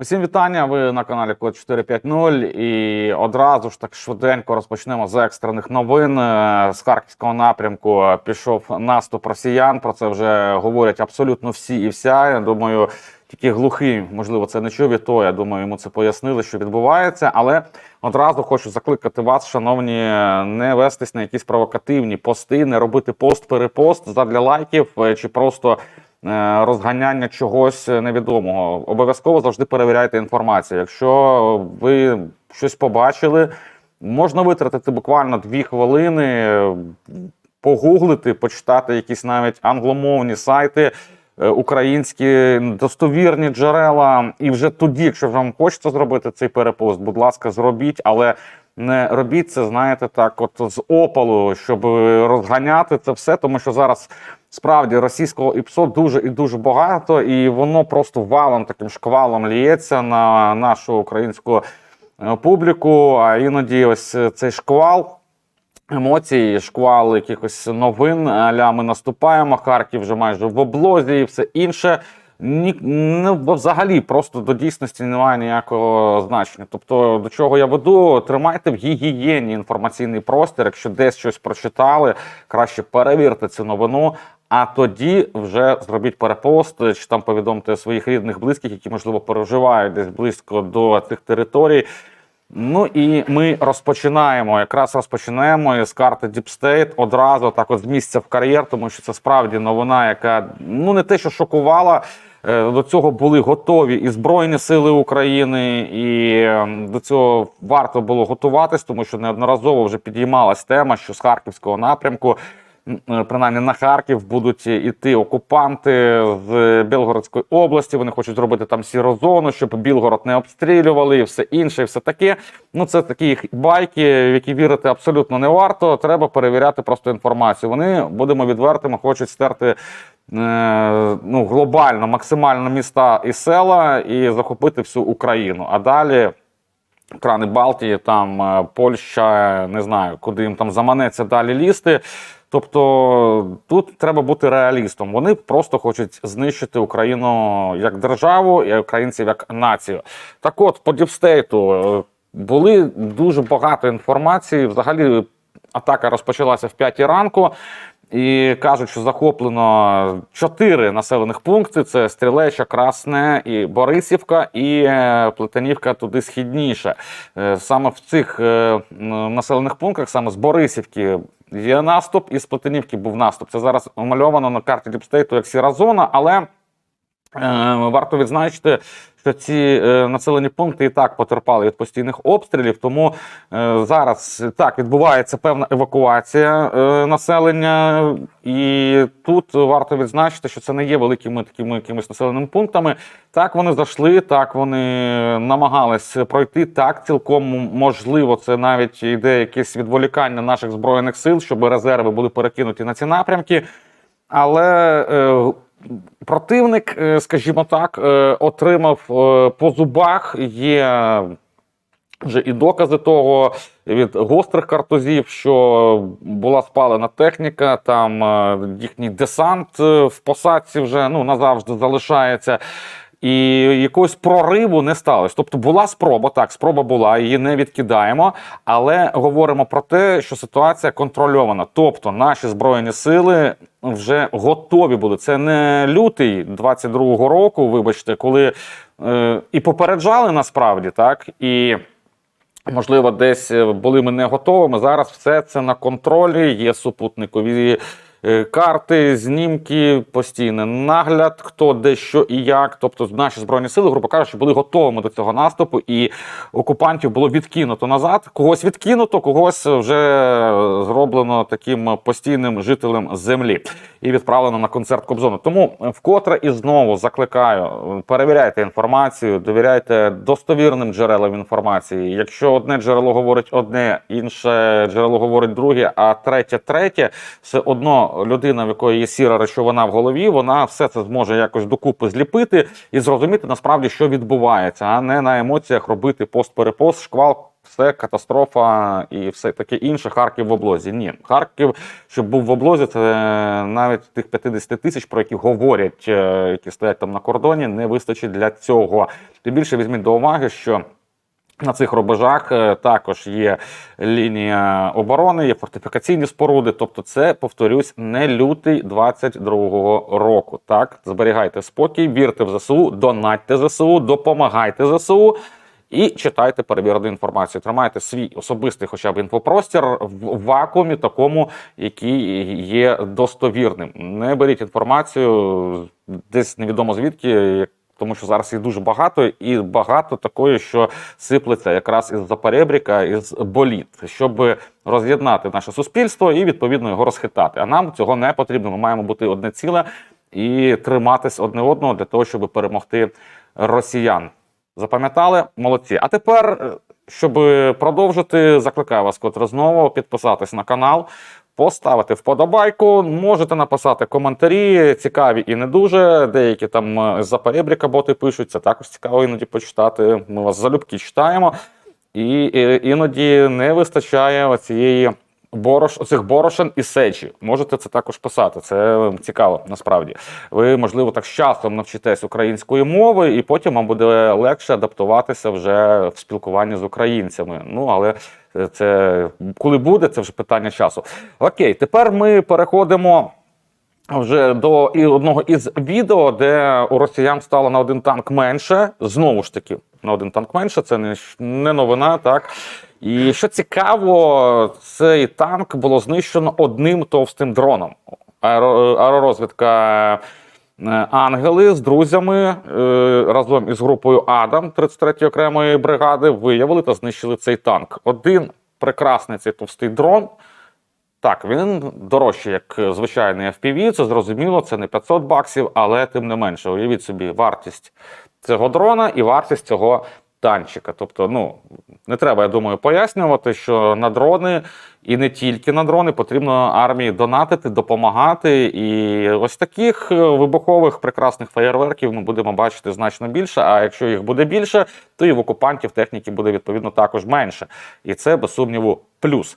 Усім вітання. Ви на каналі Код 450 і одразу ж так швиденько розпочнемо з екстрених новин. Е, З харківського напрямку пішов наступ росіян. Про це вже говорять абсолютно всі і вся. Я думаю, тільки глухий, можливо, це не чув і то. Я думаю, йому це пояснили, що відбувається. Але одразу хочу закликати вас, шановні, не вестись на якісь провокативні пости, не робити пост-перепост задля лайків е, чи просто розганяння чогось невідомого. Обов'язково завжди перевіряйте інформацію. Якщо ви щось побачили, можна витратити буквально дві хвилини, е, погуглити, почитати якісь навіть англомовні сайти. е, Українські достовірні джерела, і вже тоді, якщо вам хочеться зробити цей перепост, будь ласка, зробіть, але не робіть це, знаєте, так, от з опалу, щоб розганяти це все, тому що зараз справді російського ІПСО дуже і дуже багато, і воно просто валом таким шквалом ліється на нашу українську е, публіку. А іноді ось цей шквал. Емоцій, шквал якихось новин, аля ми наступаємо, Харків вже майже в облозі і все інше. Ні, не, взагалі просто до дійсності немає ніякого значення. Тобто, до чого я веду, тримайте в гігієні інформаційний простір. Якщо десь щось прочитали, краще перевірте цю новину. А тоді вже зробіть перепост, чи там повідомте своїх рідних, близьких, які можливо переживають десь близько до цих територій. Ну і ми розпочинаємо. Якраз розпочинаємо з карти Deep State одразу так от з місця в кар'єр, тому що це справді новина, яка ну не те, що шокувала. е, До цього були готові і Збройні Сили України, і е, до цього варто було готуватись, тому що неодноразово вже підіймалась тема, що з харківського напрямку, принаймні на Харків, будуть іти окупанти з Білгородської області. Вони хочуть зробити там сіру зону, щоб Білгород не обстрілювали, і все інше, і все таке. Ну це такі байки, в які вірити абсолютно не варто. Треба перевіряти просто інформацію. Вони будемо відвертими, хочуть стерти. е, Ну, глобально, максимально міста і села і захопити всю Україну. А далі крани Балтії, там е, Польща, не знаю, куди їм там заманеться далі лізти. Тобто тут треба бути реалістом. Вони просто хочуть знищити Україну як державу і українців як націю. Так от, по діпстейту е, були дуже багато інформації. Взагалі, атака розпочалася в 5 ранку. І кажуть, що захоплено чотири населених пункти: це Стрілеча, Красне і Борисівка, і е, Плетенівка туди східніше. Е, Саме в цих е, населених пунктах, саме з Борисівки, є наступ, і з Плетенівки був наступ. Це зараз намальовано на карті Діпстейту як сіра зона, але варто відзначити, що ці е, населені пункти і так потерпали від постійних обстрілів. Тому е, зараз так відбувається певна евакуація е, населення, і тут варто відзначити, що це не є великими такими якимись населеними пунктами. Так вони зайшли, так вони намагались пройти. Так, цілком можливо, це навіть йде якесь відволікання наших збройних сил, щоб резерви були перекинуті на ці напрямки. Але противник, е, скажімо так, е, отримав е, по зубах. Є вже і докази того від гострих картузів, що була спалена техніка, там їхній десант в посадці вже ну назавжди залишається. І якогось прориву не сталося. Тобто була спроба, так, спроба була, її не відкидаємо, але говоримо про те, що ситуація контрольована. Тобто наші збройні сили вже готові були. Це не лютий 22-го року, вибачте, коли е, і попереджали насправді, так і. Можливо, десь е, були ми не готовими. Зараз все це на контролі. Є супутникові карти, знімки, постійний нагляд, хто де що і як. Тобто, наші збройні сили, грубо кажучи, були готовими до цього наступу, і окупантів було відкинуто назад. Когось відкинуто, когось вже зроблено таким постійним жителем землі і відправлено на концерт Кобзону. Тому вкотре і знову закликаю: перевіряйте інформацію, довіряйте достовірним джерелам інформації. Якщо одне джерело говорить одне, інше джерело говорить друге, а третє третє, все одно людина, в якої є сіра речовина в голові, вона все це зможе якось докупи зліпити і зрозуміти насправді, що відбувається, а не на емоціях робити пост-перепост, шквал все катастрофа і все таке інше. Харків в облозі. Ні, Харків, щоб був в облозі, це навіть тих 50 тисяч, про які говорять, е, які стоять там на кордоні, не вистачить для цього. Тим більше візьміть до уваги, що. На цих рубежах е, також є лінія оборони, є фортифікаційні споруди. Тобто, це повторюсь, не лютий 22-го року. Так, зберігайте спокій, вірте в ЗСУ, донатьте ЗСУ, допомагайте ЗСУ. І читайте перевірену інформацію. Тримайте свій особистий, хоча б інфопростір в вакуумі, такому, який є достовірним. Не беріть інформацію десь невідомо звідки, як тому що зараз їх дуже багато, і багато такої, що сиплеться якраз із Запоребріка, із боліт, щоб роз'єднати наше суспільство і відповідно його розхитати. А нам цього не потрібно. Ми маємо бути одне ціле і триматись одне одного для того, щоб перемогти росіян. Запам'ятали? Молодці. А тепер, е, щоб продовжити, закликаю вас котре знову підписатись на канал, поставити вподобайку. Можете написати коментарі, цікаві і не дуже. Деякі там е, з Запорєбріка боти пишуть, це також цікаво іноді почитати. Ми вас залюбки читаємо. І іноді не вистачає оцієї борош, оцих борошен і сечі. Можете це також писати. Це цікаво насправді. Ви, можливо, так з часом навчитесь української мови, і потім вам буде легше адаптуватися вже в спілкуванні з українцями. Ну але це коли буде, це вже питання часу. Окей, тепер ми переходимо. Вже до і одного із відео, де у росіян стало на один танк менше. Знову ж таки, на один танк менше. Це не, не новина, так. І що цікаво, цей танк було знищено одним товстим дроном. Аеророзвідка Ангели з друзями е, разом із групою Адам 33-ї окремої бригади виявили та знищили цей танк. Один прекрасний цей товстий дрон. Так, він дорожчий, як звичайний FPV, це зрозуміло, це не 500 баксів, але тим не менше, уявіть собі вартість цього дрона і вартість цього танчика. Тобто, ну не треба, я думаю, пояснювати, що на дрони і не тільки на дрони потрібно армії донатити, допомагати. І ось таких е, вибухових прекрасних феєрверків ми будемо бачити значно більше. А якщо їх буде більше, то і в окупантів техніки буде відповідно також менше. І це без сумніву плюс.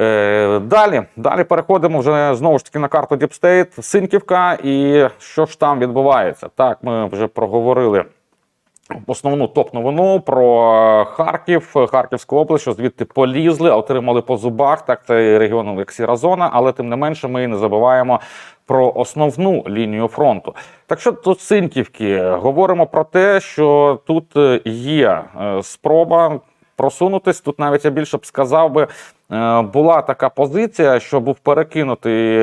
Е, далі, далі переходимо вже знову ж таки на карту State, Синківка, і що ж там відбувається? Так, ми вже проговорили основну топ-новину про Харків, Харківську область, що звідти полізли, отримали по зубах. Так, це регіон як сіра зона, але тим не менше ми не забуваємо про основну лінію фронту. Так що тут Синківки говоримо про те, що тут е, є е, спроба просунутись. Тут навіть я більше б сказав би, е, була така позиція, що був перекинутий.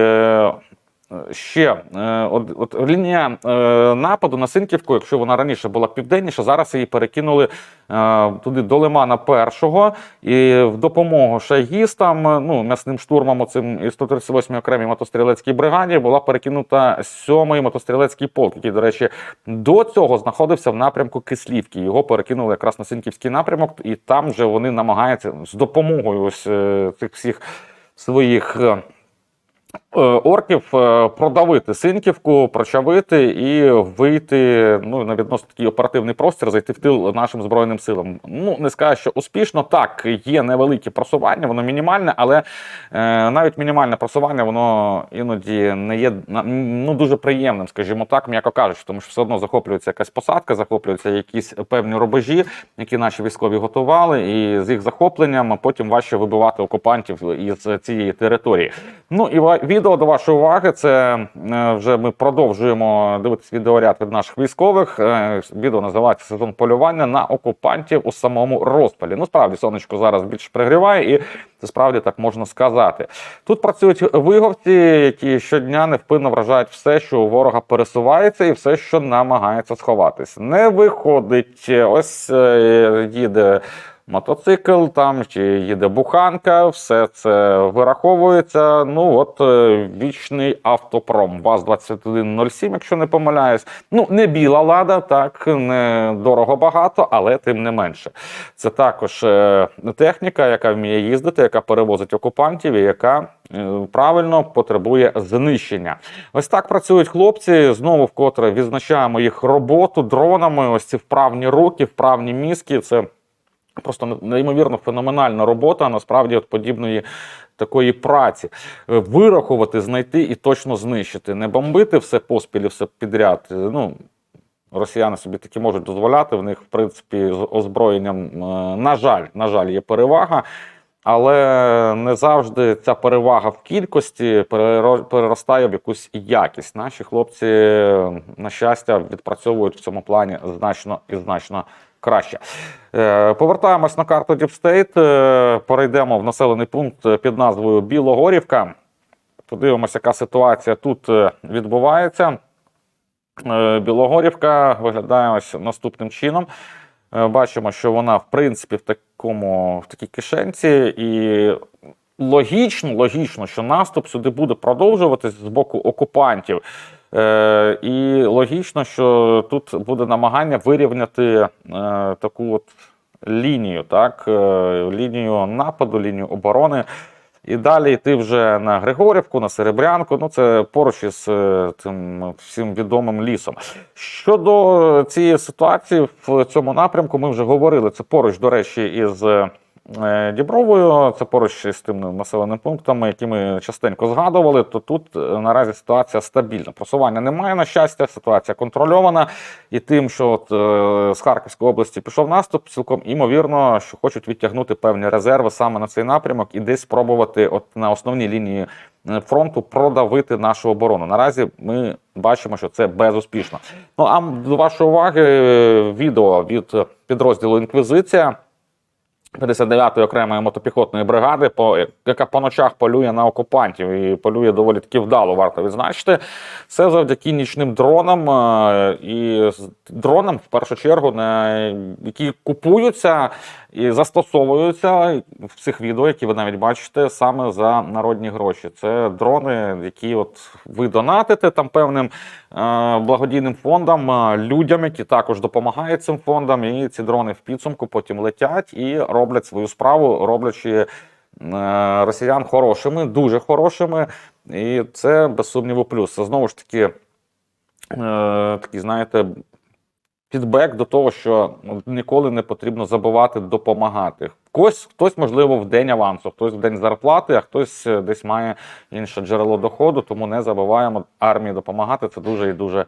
Ще е, от, от лінія е, нападу на Синківку, якщо вона раніше була південніша, зараз її перекинули е, туди до Лимана першого і в допомогу шайгістам, е, ну м'ясним штурмам, оцим із 138 окремій мотострілецькій бригаді була перекинута 7-й мотострілецький полк, який, до речі, до цього знаходився в напрямку Кислівки. Його перекинули якраз на Синківський напрямок, і там вже вони намагаються з допомогою ось цих всіх своїх. Е, орків е, продавити Синківку, прочавити і вийти ну, на відносно такий оперативний простір, зайти в тил нашим збройним силам. Ну не скажу, що успішно. Так, є невелике просування, воно мінімальне, але е, навіть мінімальне просування, воно іноді не є ну, дуже приємним, скажімо так, м'яко кажучи, тому що все одно захоплюється якась посадка, захоплюються якісь певні рубежі, які наші військові готували, і з їх захопленням потім важче вибивати окупантів із цієї території. Ну і ва- відео до вашої уваги. Це е, вже ми продовжуємо дивитися відеоряд від наших військових. Е, Відео називається сезон полювання на окупантів у самому розпалі. Ну, справді, сонечко зараз більше пригріває, і це справді так можна сказати. Тут працюють виговці, які щодня невпинно вражають все, що у ворога пересувається, і все, що намагається сховатись. Не виходить. Ось е, їде. Мотоцикл там чи їде буханка, все це вираховується. Ну от е, вічний автопром. ВАЗ-2107, якщо не помиляюсь. Ну не біла лада, так не дорого багато, але тим не менше. Це також е, техніка, яка вміє їздити, яка перевозить окупантів і яка е, правильно потребує знищення. Ось так працюють хлопці. Знову вкотре відзначаємо їх роботу дронами. Ось ці вправні руки, вправні мізки. Це Просто неймовірно феноменальна робота насправді от подібної такої праці. Е, Вирахувати, знайти і точно знищити. Не бомбити все поспіль, все підряд. Е, Ну, росіяни собі таки можуть дозволяти. В них, в принципі, з озброєнням, е, на жаль, на жаль, є перевага. Але не завжди ця перевага в кількості переро- переростає в якусь якість. Наші хлопці, на щастя, відпрацьовують в цьому плані значно і значно краще. Е, Повертаємось на карту е, перейдемо в населений пункт під назвою Білогорівка. Подивимося, яка ситуація тут е, відбувається. Е, Білогорівка виглядає ось наступним чином. Бачимо, що вона, в принципі, в такому в такій кишенці, і логічно, логічно, що наступ сюди буде продовжуватись з боку окупантів. Е, і логічно, що тут буде намагання вирівняти е, таку от лінію, так, е, лінію нападу, лінію оборони. І далі йти вже на Григорівку, на Серебрянку. Ну це поруч із тим всім відомим лісом. Щодо цієї ситуації в цьому напрямку, ми вже говорили. Це поруч, до речі, із Дібровою, це поруч із тим населеним пунктами, які ми частенько згадували. То тут е, наразі ситуація стабільна. Просування немає, на щастя, ситуація контрольована. І тим, що от, е, з Харківської області пішов наступ, цілком імовірно, що хочуть відтягнути певні резерви саме на цей напрямок і десь спробувати от на основній лінії е, фронту продавити нашу оборону. Наразі ми бачимо, що це безуспішно. Ну а до вашої уваги е, відео від підрозділу Інквізиція. 59-ї окремої мотопіхотної бригади, по, яка по ночах полює на окупантів і полює доволі таки вдало, варто відзначити. Це завдяки нічним дронам е, і дронам, в першу чергу, на, які купуються і застосовуються в цих відео, які ви навіть бачите, саме за народні гроші. Це дрони, які от ви донатите там певним е, благодійним фондам, е, людям, які також допомагають цим фондам. І ці дрони в підсумку потім летять і роблять свою справу, роблячи е, росіян хорошими, дуже хорошими. І це без сумніву плюс. Це знову ж таки, е, такий, знаєте, фідбек до того, що ніколи не потрібно забувати допомагати. Хтось, хтось, можливо, в день авансу, хтось в день зарплати, а хтось е, десь має інше джерело доходу, тому не забуваємо армії допомагати. Це дуже і дуже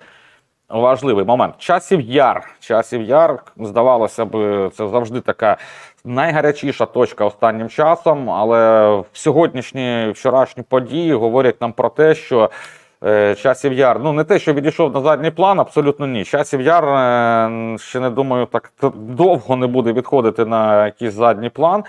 важливий момент. Часів яр. Часів яр, здавалося б, це завжди така найгарячіша точка останнім часом, але сьогоднішні вчорашні події говорять нам про те, що. е, Часів Яр, ну не те, що відійшов на задній план, абсолютно ні. Часів Яр е, ще не думаю, так довго не буде відходити на якийсь задній план.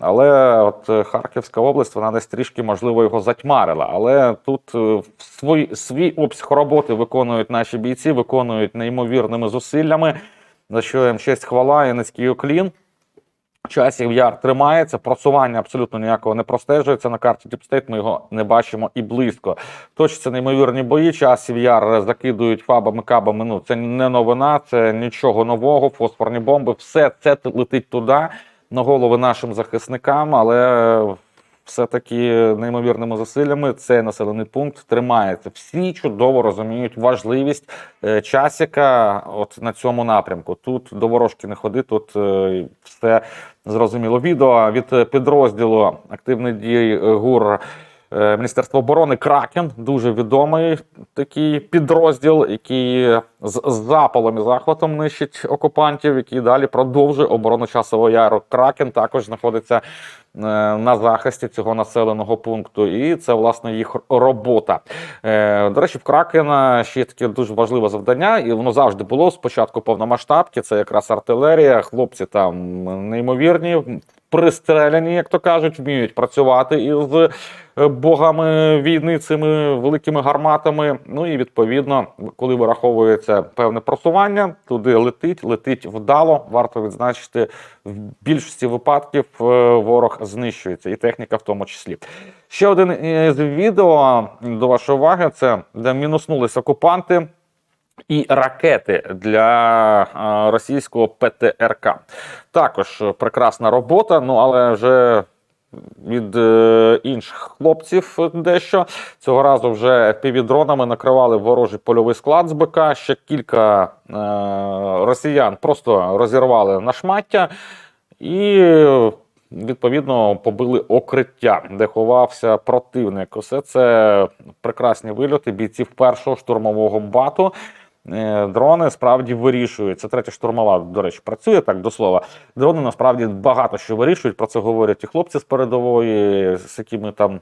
Але от е, Харківська область, вона десь трішки, можливо, його затьмарила. Але тут е, свій, свій обсяг роботи виконують наші бійці, виконують неймовірними зусиллями, за що їм честь хвала і низький уклін. Часів яр тримається, просування абсолютно ніякого не простежується на карті State, Ми його не бачимо і близько. Точаться неймовірні бої. Часів яр закидують фабами, кабами. Ну це не новина, це нічого нового. Фосфорні бомби, все це летить туди на голови нашим захисникам, але все-таки неймовірними зусиллями цей населений пункт тримається. Всі чудово розуміють важливість е, часіка от на цьому напрямку. Тут до ворожки не ходи, тут е, все зрозуміло. Відео від е, підрозділу активний дій е, ГУР. Е, Міністерства оборони Кракен дуже відомий такий підрозділ, який з з запалом і захватом нищить окупантів, який далі продовжує оборону часового яру. Кракен також знаходиться е, на захисті цього населеного пункту, і це власне їх робота. Е, До речі, в Кракена ще є таке дуже важливе завдання, і воно завжди було спочатку повномасштабки. Це якраз артилерія. Хлопці там неймовірні, пристреляні, як то кажуть, вміють працювати із е, богами війни цими великими гарматами. Ну і відповідно, коли вираховується певне просування, туди летить, летить вдало. Варто відзначити, в більшості випадків е, ворог знищується, і техніка в тому числі. Ще один із відео до вашої уваги: це де мінуснулись окупанти. І ракети для російського ПТРК. Також прекрасна робота, ну але вже від е, інших хлопців дещо. Цього разу вже півдронами накривали ворожий польовий склад з БК. Ще кілька е, росіян просто розірвали на шмаття. і відповідно побили окриття, де ховався противник. Усе це прекрасні вильоти бійців першого штурмового бату. Е, Дрони справді вирішують. Це третя штурмова, до речі, працює так до слова. Дрони насправді багато що вирішують. Про це говорять і хлопці з передової, з якими там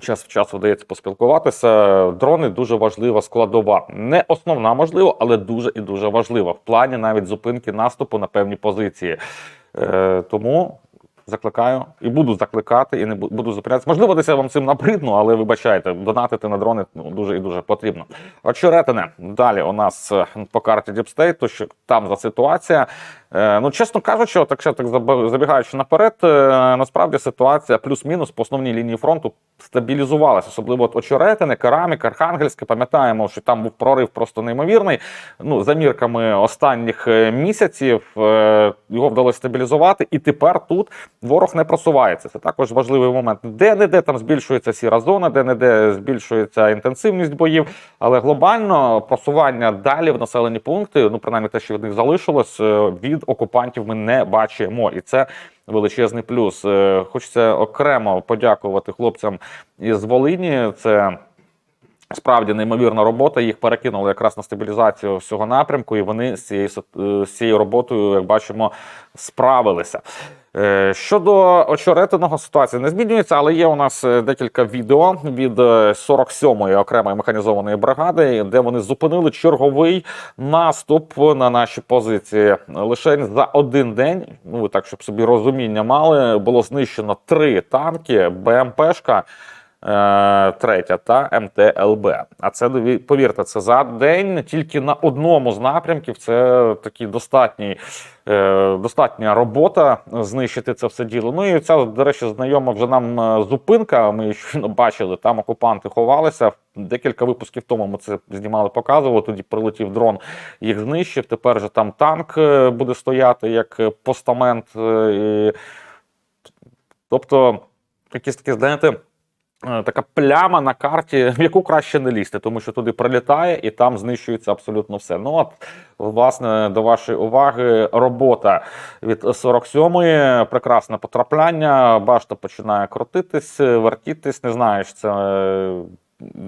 час в час вдається поспілкуватися. Дрони дуже важлива складова. Не основна, можливо, але дуже і дуже важлива в плані навіть зупинки наступу на певні позиції. Е, тому закликаю і буду закликати, і не буду зупинятися. Можливо, десь я вам цим набридну, але вибачайте, донатити на дрони ну, дуже і дуже потрібно. Очеретине. Далі у нас е, по карті Діпстейту, що там за ситуація. Е, Ну, чесно кажучи, так ще так забігаючи наперед, е, насправді ситуація плюс-мінус по основній лінії фронту стабілізувалася, особливо от очеретине, кераміка, Архангельське. Пам'ятаємо, що там був прорив просто неймовірний. Ну, за мірками останніх е, місяців його вдалося стабілізувати, і тепер тут ворог не просувається. Це також важливий момент. Де-не-де там збільшується сіра зона, де-не-де збільшується інтенсивність боїв, але глобально просування далі в населені пункти, ну принаймні те, що від них залишилось, е, від окупантів ми не бачимо. І це величезний плюс. Е, Хочеться окремо подякувати хлопцям із Волині. Це Справді неймовірна робота. Їх перекинули якраз на стабілізацію всього напрямку, і вони з цією е, з цією роботою, як бачимо, справилися. Е, Щодо очеретиного ситуації не змінюється, але є у нас е, декілька відео від е, 47-ї окремої механізованої бригади, де вони зупинили черговий наступ на наші позиції. Лише за один день, ну так щоб собі розуміння мали, було знищено три танки, БМПшка. Е, третя та МТЛБ. А це повірте, це за день тільки на одному з напрямків. Це такий достатній, е, достатня робота знищити це все діло. Ну і ця, до речі, знайома вже нам е, зупинка. Ми щойно бачили, там окупанти ховалися. Декілька випусків тому ми це знімали, показували. Тоді прилетів дрон, їх знищив. Тепер же там танк буде стояти як постамент. Тобто, якісь такі, знаєте. Е, така пляма на карті, в яку краще не лізти, тому що туди прилітає і там знищується абсолютно все. Ну от, власне, до вашої уваги, робота від 47-ї, прекрасне потрапляння, башта починає крутитись, вертітись. Не знаю, чи це. е,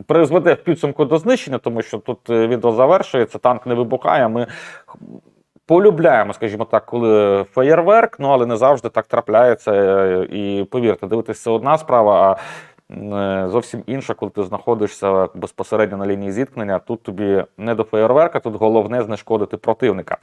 Призведе в підсумку до знищення, тому що тут е, відео завершується, танк не вибухає. Ми полюбляємо, скажімо так, коли феєрверк, ну але не завжди так трапляється. І повірте, дивитися одна справа. а Зовсім інша, коли ти знаходишся безпосередньо на лінії зіткнення. Тут тобі не до феєрверка, тут головне знешкодити противника.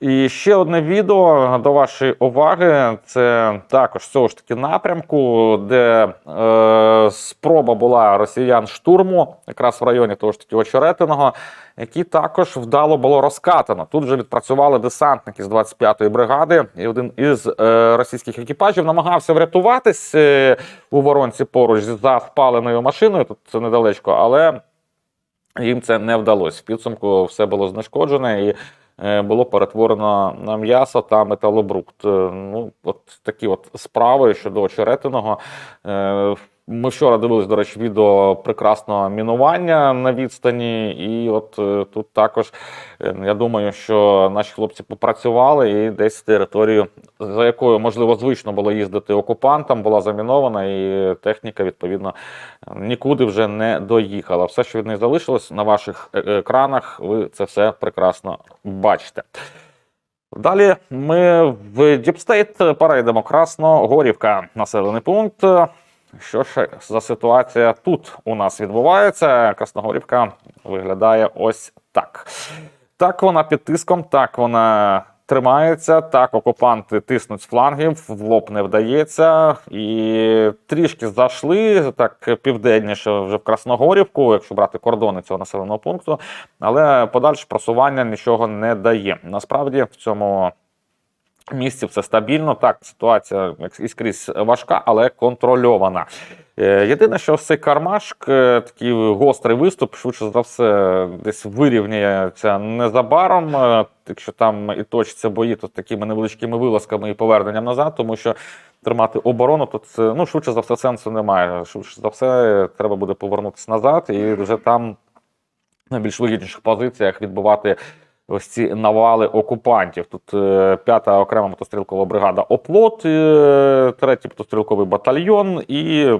І ще одне відео до вашої уваги. Це також цього ж таки напрямку, де е, спроба була росіян штурму, якраз в районі того ж таки Очеретиного, який також вдало було розкатано. Тут вже відпрацювали десантники з 25-ї бригади, і один із е, російських екіпажів намагався врятуватись е, у воронці поруч за спаленою машиною. Тут це недалечко, але їм це не вдалося. В підсумку все було знешкоджене і було перетворено на м'ясо та металобрухт. Е, Ну, от такі от справи щодо очеретиного. Ми вчора дивились, до речі, відео прекрасного мінування на відстані, і от е, тут також е, я думаю, що наші хлопці попрацювали і десь територію, за якою можливо звично було їздити окупантам, була замінована, і техніка відповідно нікуди вже не доїхала. Все, що від неї залишилось на ваших е- екранах, ви це все прекрасно бачите. Далі ми в Діпстейт перейдемо Красногорівка, населений пункт. Що ж за ситуація тут у нас відбувається? Красногорівка виглядає ось так. Так вона під тиском, так вона тримається, так окупанти тиснуть з флангів, в лоб не вдається. І трішки зайшли так південніше вже в Красногорівку, якщо брати кордони цього населеного пункту. Але подальше просування нічого не дає. Насправді в цьому місці все стабільно. Так, ситуація і скрізь важка, але контрольована. Е, Єдине, що цей кармашк, е, такий гострий виступ, швидше за все, десь вирівняється незабаром. Е, Якщо там і точаться бої, то такими невеличкими вилазками і поверненням назад, тому що тримати оборону тут це, ну, швидше за все сенсу немає. Швидше за все, треба буде повернутися назад і вже там на більш вигідніших позиціях відбувати ось ці навали окупантів. Тут е, п'ята окрема мотострілкова бригада Оплот, е, третій мотострілковий батальйон і.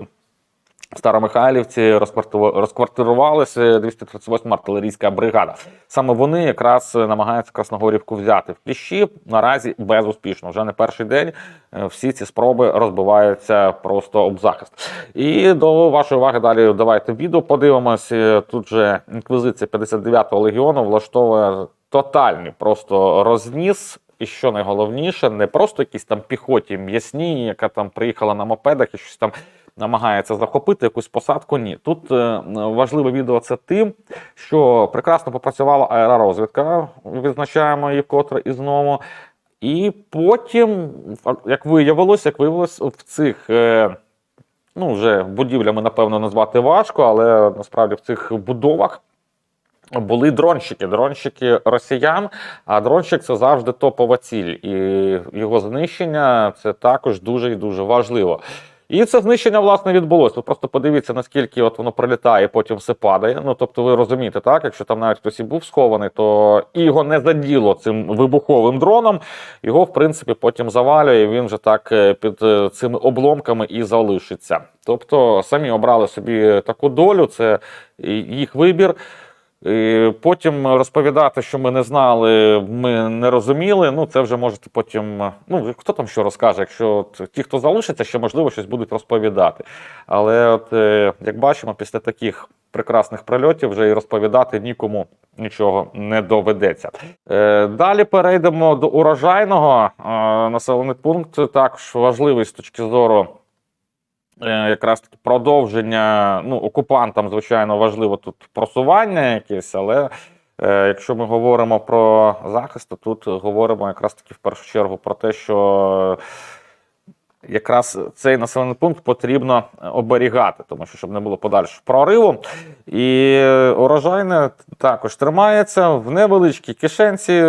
В Старомихайлівці розквартирувалася 238 артилерійська бригада. Саме вони якраз намагаються Красногорівку взяти в кліщі. Наразі безуспішно. Вже не перший день е, всі ці спроби розбиваються просто об захист. І до вашої уваги далі давайте відео подивимось. Тут же інквізиція 59-го легіону влаштовує тотальний просто розніс. І що найголовніше, не просто якісь там піхоті м'ясні, яка там приїхала на мопедах і щось там намагається захопити якусь посадку. Ні, тут е, важливе відео це тим, що прекрасно попрацювала аеророзвідка, відзначаємо її котре і знову. І потім, як виявилось, як виявилось, в цих. е, Ну, вже будівлями, напевно, назвати важко, але насправді в цих будовах були дронщики, дронщики росіян. А дронщик це завжди топова ціль, і його знищення це також дуже і дуже важливо. І це знищення власне відбулося. Ви просто подивіться, наскільки от воно прилітає, потім все падає. Ну тобто, ви розумієте, так якщо там навіть хтось і був схований, то і його не заділо цим вибуховим дроном. Його в принципі потім завалює. і Він вже так е, під е, цими обломками і залишиться. Тобто самі обрали собі таку долю, це їх вибір. І потім розповідати, що ми не знали, ми не розуміли. Ну, це вже можете потім. Ну, хто там що розкаже, якщо от, ті, хто залишиться, ще можливо щось будуть розповідати. Але, от, е, як бачимо, після таких прекрасних прильотів вже і розповідати нікому нічого не доведеться. Е, Далі перейдемо до урожайного Е, населений пункт, також важливий з точки зору. Е, якраз таки продовження. Ну, окупантам, звичайно, важливо тут просування якесь, але е, якщо ми говоримо про захист, то тут говоримо якраз таки в першу чергу про те, що якраз цей населений пункт потрібно оберігати, тому що щоб не було подальшого прориву. І урожайне також тримається в невеличкій кишенці.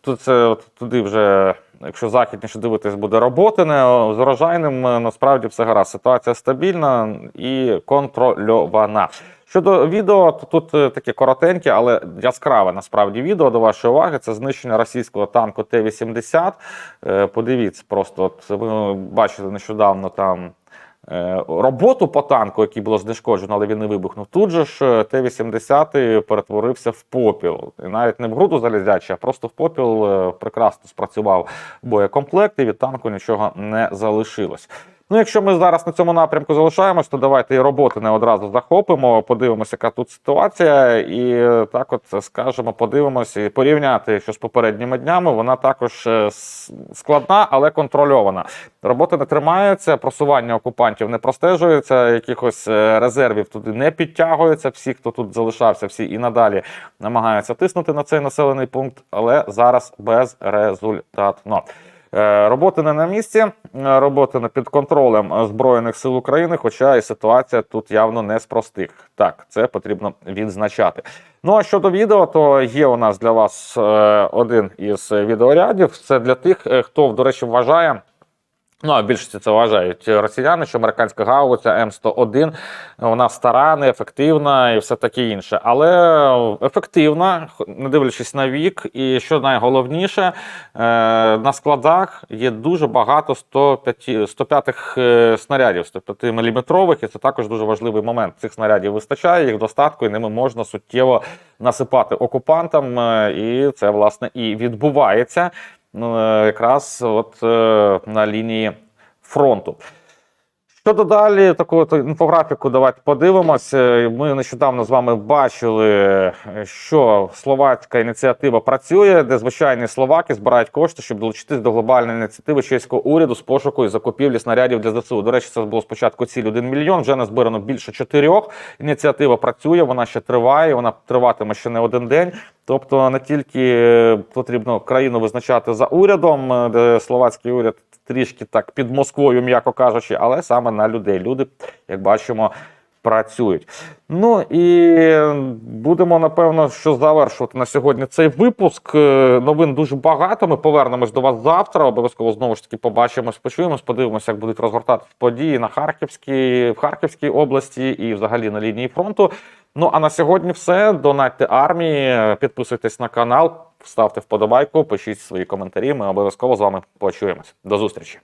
Тут це туди вже. Якщо західніше дивитись, буде роботине з урожайним е, насправді все гаразд. Ситуація стабільна і контрольована. Щодо відео, то тут е, таке коротеньке, але яскраве насправді відео до вашої уваги. Це знищення російського танку Т-80. Е, Подивіться, просто от ви бачите нещодавно там. Е, Роботу по танку, який було знешкоджено, але він не вибухнув. Тут же ж е, Т-80 перетворився в попіл. І навіть не в груду залізячі, а просто в попіл е, прекрасно спрацював боєкомплект, і від танку нічого не залишилось. Ну, якщо ми зараз на цьому напрямку залишаємось, то давайте і роботи не одразу захопимо, подивимося, яка тут ситуація, і так от скажемо, подивимося і порівняти, що з попередніми днями вона також е, складна, але контрольована. Робота не тримається, просування окупантів не простежується, якихось е, резервів туди не підтягується. Всі, хто тут залишався, всі і надалі намагаються тиснути на цей населений пункт, але зараз безрезультатно. Е, Роботи не на місці, е, роботи не під контролем Збройних сил України, хоча і ситуація тут явно не з простих. Так, це потрібно відзначати. Ну а щодо відео, то є у нас для вас е, один із відеорядів. Це для тих, хто, до речі, вважає. Ну, а більшості це вважають росіяни, що американська гаубиця М101 вона стара, неефективна і все таке інше. Але ефективна, не дивлячись на вік. І що найголовніше, е, на складах є дуже багато 105, 105 е, снарядів, 105 мм, і це також дуже важливий момент. Цих снарядів вистачає, їх достатку, і ними можна суттєво насипати окупантам. е, І це власне і відбувається якраз от е, на лінії фронту. Щодо далі таку інфографіку, давайте подивимося. Ми нещодавно з вами бачили, е, що словацька ініціатива працює, де звичайні словаки збирають кошти, щоб долучитись до глобальної ініціативи чеського уряду з пошуку і закупівлі снарядів для ЗСУ. До речі, це було спочатку ціль 1 мільйон. Вже назбирано більше чотирьох. Ініціатива працює, вона ще триває, вона триватиме ще не один день. Тобто не тільки е, потрібно країну визначати за урядом, е, де словацький уряд трішки так під Москвою, м'яко кажучи, але саме на людей. Люди, як бачимо, працюють. Ну і будемо напевно що завершувати на сьогодні цей випуск. Е, Новин дуже багато. Ми повернемось до вас завтра. Обов'язково знову ж таки побачимось, почуємось, подивимося, як будуть розгортатися події на Харківській, в Харківській області і взагалі на лінії фронту. Ну а на сьогодні все. Донатьте армії, підписуйтесь на канал, ставте вподобайку, пишіть свої коментарі. Ми обов'язково з вами почуємось. До зустрічі.